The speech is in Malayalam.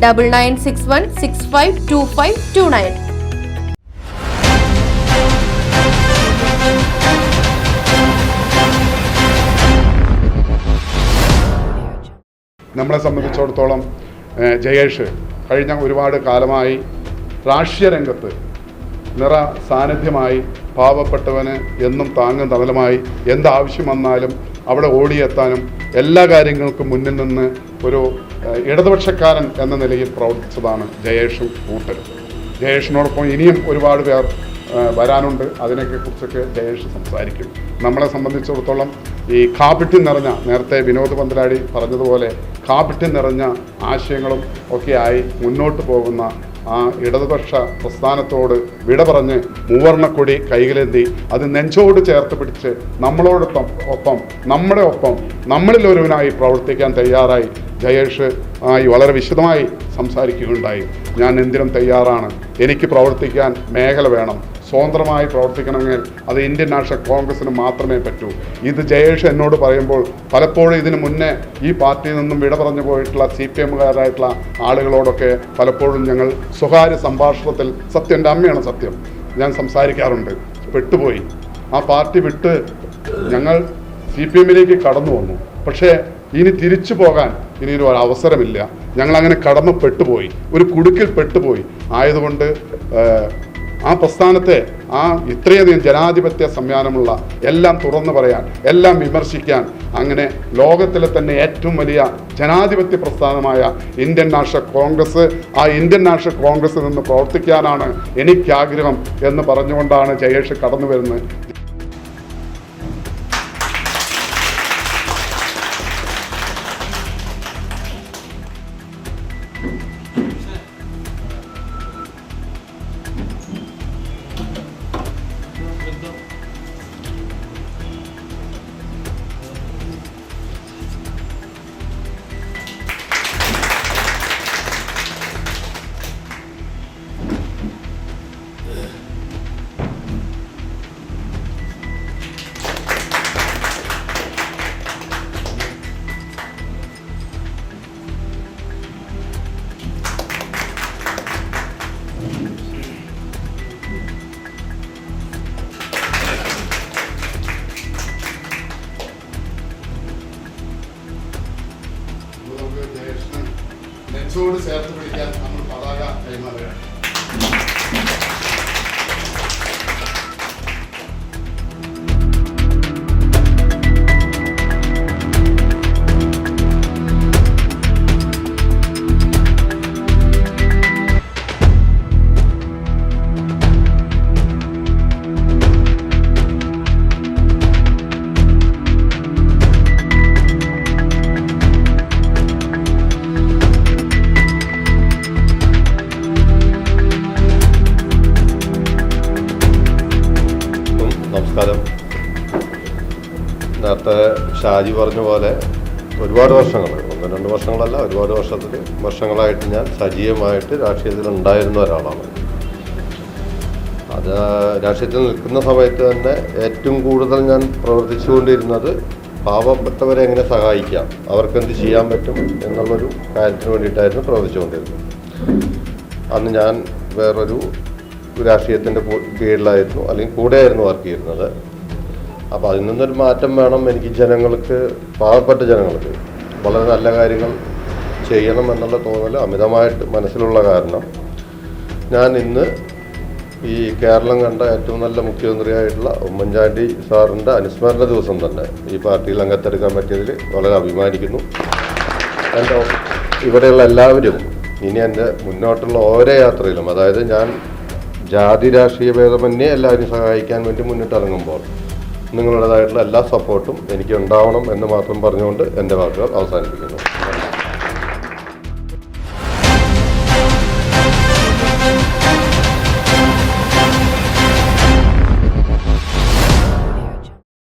double nine six one six five two five two nine നമ്മളെ സംബന്ധിച്ചിടത്തോളം ജയേഷ് കഴിഞ്ഞ ഒരുപാട് കാലമായി രാഷ്ട്രീയ രംഗത്ത് നിറ സാന്നിധ്യമായി പാവപ്പെട്ടവന് എന്നും താങ്ങും തണലുമായി എന്താവശ്യം വന്നാലും അവിടെ ഓടിയെത്താനും എല്ലാ കാര്യങ്ങൾക്കും മുന്നിൽ നിന്ന് ഒരു ഇടതുപക്ഷക്കാരൻ എന്ന നിലയിൽ പ്രവർത്തിച്ചതാണ് ജയേഷും കൂട്ടരും. ജയേഷിനോടൊപ്പം ഇനിയും ഒരുപാട് പേർ വരാനുണ്ട്. അതിനൊക്കെ കുറിച്ചൊക്കെ ജയേഷ് സംസാരിക്കും. നമ്മളെ സംബന്ധിച്ചിടത്തോളം ഈ കാപ്പിട്ടി നിറഞ്ഞ നേരത്തെ വിനോദ് പന്തലാടി പറഞ്ഞതുപോലെ കാപ്പിട്ടി നിറഞ്ഞ ആശയങ്ങളും ഒക്കെയായി മുന്നോട്ട് പോകുന്ന ആ ഇടതുപക്ഷ പ്രസ്ഥാനത്തോട് വിട പറഞ്ഞ് മൂവർണക്കൊടി കൈകളെന്തി അത് നെഞ്ചോട് ചേർത്ത് പിടിച്ച് നമ്മളോടൊപ്പം ഒപ്പം നമ്മുടെ ഒപ്പം നമ്മളിൽ ഒരുവനായി പ്രവർത്തിക്കാൻ തയ്യാറായി. ജയേഷ് ആയി വളരെ വിശദമായി സംസാരിക്കുകയുണ്ടായി. ഞാൻ എന്തിനും തയ്യാറാണ്. എനിക്ക് പ്രവർത്തിക്കാൻ മേഖല വേണം. സ്വതന്ത്രമായി പ്രവർത്തിക്കണമെങ്കിൽ അത് ഇന്ത്യൻ നാഷണൽ കോൺഗ്രസിന് മാത്രമേ പറ്റൂ. ഇത് ജയേഷ് എന്നോട് പറയുമ്പോൾ പലപ്പോഴും ഇതിനു മുന്നേ ഈ പാർട്ടിയിൽ നിന്നും വിട പറഞ്ഞു പോയിട്ടുള്ള സി പി എമ്മുകാരായിട്ടുള്ള ആളുകളോടൊക്കെ പലപ്പോഴും ഞങ്ങൾ സ്വകാര്യ സംഭാഷണത്തിൽ സത്യം എന്റെ അമ്മയാണ് സത്യം. ഞാൻ സംസാരിക്കാറുണ്ട്. പെട്ടുപോയി. ആ പാർട്ടി വിട്ട് ഞങ്ങൾ സി പി എമ്മിലേക്ക് കടന്നു വന്നു. പക്ഷേ ഇനി തിരിച്ചു പോകാൻ ഇനി ഒരു അവസരമില്ല. ഞങ്ങൾ അങ്ങനെ കടമ പെട്ടുപോയി ഒരു കുടുക്കിൽ പെട്ടുപോയി. ആയതുകൊണ്ട് ആ പ്രസ്ഥാനത്തെ ആ ഇത്രയധികം ജനാധിപത്യ സംവിധാനമുള്ള എല്ലാം തുറന്നു പറയാൻ എല്ലാം വിമർശിക്കാൻ അങ്ങനെ ലോകത്തിലെ തന്നെ ഏറ്റവും വലിയ ജനാധിപത്യ പ്രസ്ഥാനമായ ഇന്ത്യൻ നാഷണൽ കോൺഗ്രസ് ആ ഇന്ത്യൻ നാഷണൽ കോൺഗ്രസ്സിൽ നിന്ന് പ്രവർത്തിക്കാനാണ് എനിക്കാഗ്രഹം എന്ന് പറഞ്ഞുകൊണ്ടാണ് ജയേഷ് കടന്നു വരുന്നത് നെഞ്ചോട് ചേർത്ത് പിടിക്കാൻ നമ്മൾ പതാക കൈമാറുകയാണ് നമസ്കാരം നേരത്തെ ഷാജി പറഞ്ഞ പോലെ ഒരുപാട് വർഷങ്ങൾ ഒന്ന് രണ്ട് വർഷങ്ങളല്ല ഒരുപാട് വർഷത്തിൽ വർഷങ്ങളായിട്ട് ഞാൻ സജീവമായിട്ട് രാഷ്ട്രീയത്തിൽ ഉണ്ടായിരുന്ന ഒരാളാണ്. അത് രാഷ്ട്രീയത്തിൽ നിൽക്കുന്ന സമയത്ത് തന്നെ ഏറ്റവും കൂടുതൽ ഞാൻ പ്രവർത്തിച്ചുകൊണ്ടിരുന്നത് പാവപ്പെട്ടവരെ എങ്ങനെ സഹായിക്കാം അവർക്ക് എന്ത് ചെയ്യാൻ പറ്റും എന്നുള്ളൊരു കാര്യത്തിന് വേണ്ടിയിട്ടായിരുന്നു പ്രവർത്തിച്ചുകൊണ്ടിരുന്നത്. അന്ന് ഞാൻ വേറൊരു രാഷ്ട്രീയത്തിന്റെ കീഴിലായിരുന്നു അല്ലെങ്കിൽ കൂടെയായിരുന്നു വർക്ക് ചെയ്യുന്നത്. അപ്പോൾ അതിൽ നിന്നൊരു മാറ്റം വേണം എനിക്ക് ജനങ്ങൾക്ക് പാവപ്പെട്ട ജനങ്ങൾക്ക്. വളരെ നല്ല കാര്യങ്ങൾ ചെയ്യണം എന്നുള്ള തോന്നൽ അമിതമായിട്ട് മനസ്സിലുള്ള കാരണം. ഞാൻ ഇന്ന് ഈ കേരളം കണ്ട ഏറ്റവും നല്ല മുഖ്യമന്ത്രിയായിട്ടുള്ള ഉമ്മൻചാണ്ടി സാറിന്റെ അനുസ്മരണ ദിവസം തന്നെ ഈ പാർട്ടിയിൽ അംഗത്തെടുക്കാൻ പറ്റിയതിൽ വളരെ അഭിമാനിക്കുന്നു. എന്റെ ഇവിടെയുള്ള എല്ലാവരും ഇനി എന്റെ മുന്നോട്ടുള്ള ഓരോ യാത്രയിലും അതായത് ഞാൻ ജാതി രാഷ്ട്രീയ ഭേദമന്യേ എല്ലാവരും സഹായിക്കാൻ വേണ്ടി മുന്നിട്ടിറങ്ങുമ്പോൾ നിങ്ങളുടേതായിട്ടുള്ള എല്ലാ സപ്പോർട്ടും എനിക്ക് ഉണ്ടാവണം എന്ന് മാത്രം പറഞ്ഞുകൊണ്ട് എന്റെ വാക്കുകൾ അവസാനിപ്പിക്കുന്നു.